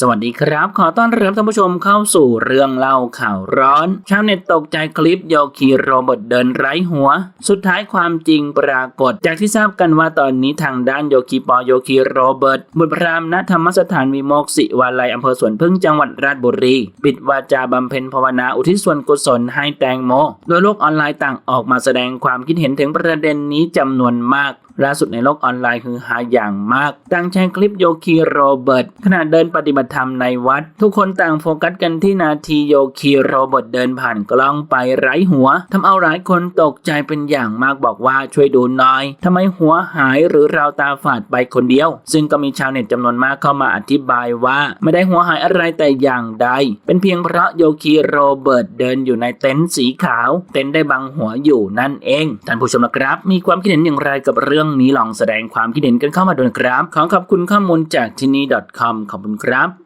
สวัสดีครับ ขอต้อนรับท่านผู้ชมเข้าสู่เรื่องเล่าข่าวร้อน ชาวเน็ตตกใจคลิปโยคีโรเบิร์ตเดินไร้หัว สุดท้ายความจริงปรากฏ จากที่ทราบกันว่าตอนนี้ทางด้านโยคีปอโยคีโรเบิร์ตบุตรพรามณธรรมสถานวิโมกศิวาลัยอำเภอสวนพึ่งจังหวัดราชบุรี ปิดวาจาบำเพ็ญภาวนาอุทิศส่วนกุศลให้แตงโมโดยโลกออนไลน์ต่างออกมาแสดงความคิดเห็นถึงประเด็นนี้จำนวนมาก ล่าสุดในโลกออนไลน์คือหาอย่างมากต่างแชร์คลิปโยคีโรเบิร์ตขณะเดินปฏิบัติธรรมในวัด ทุกคนต่างโฟกัสกันที่นาทีโยคีโรเบิร์ตเดินผ่านกล้องไปไร้หัวทำเอาหลายคนตกใจเป็นอย่างมากบอกว่าช่วยดูหน่อยทำไมหัวหายหรือเราตาฝาดไปคนเดียว ซึ่งก็มีชาวเน็ตจำนวนมากเข้ามาอธิบายว่า ไม่ได้หัวหายอะไรแต่อย่างใด เป็นเพียงเพราะโยคีโรเบิร์ตเดินอยู่ในเต็นท์สีขาว เต็นท์ได้บังหัวอยู่นั่นเองท่านผู้ชมนะครับ มีความคิดเห็นอย่างไรกับเรื่องนี้ลองแสดงความคิดเห็นกันเข้ามาด้วยครับ ขอขอบคุณข้อมูลจากที่นี่ .com ขอบคุณครับ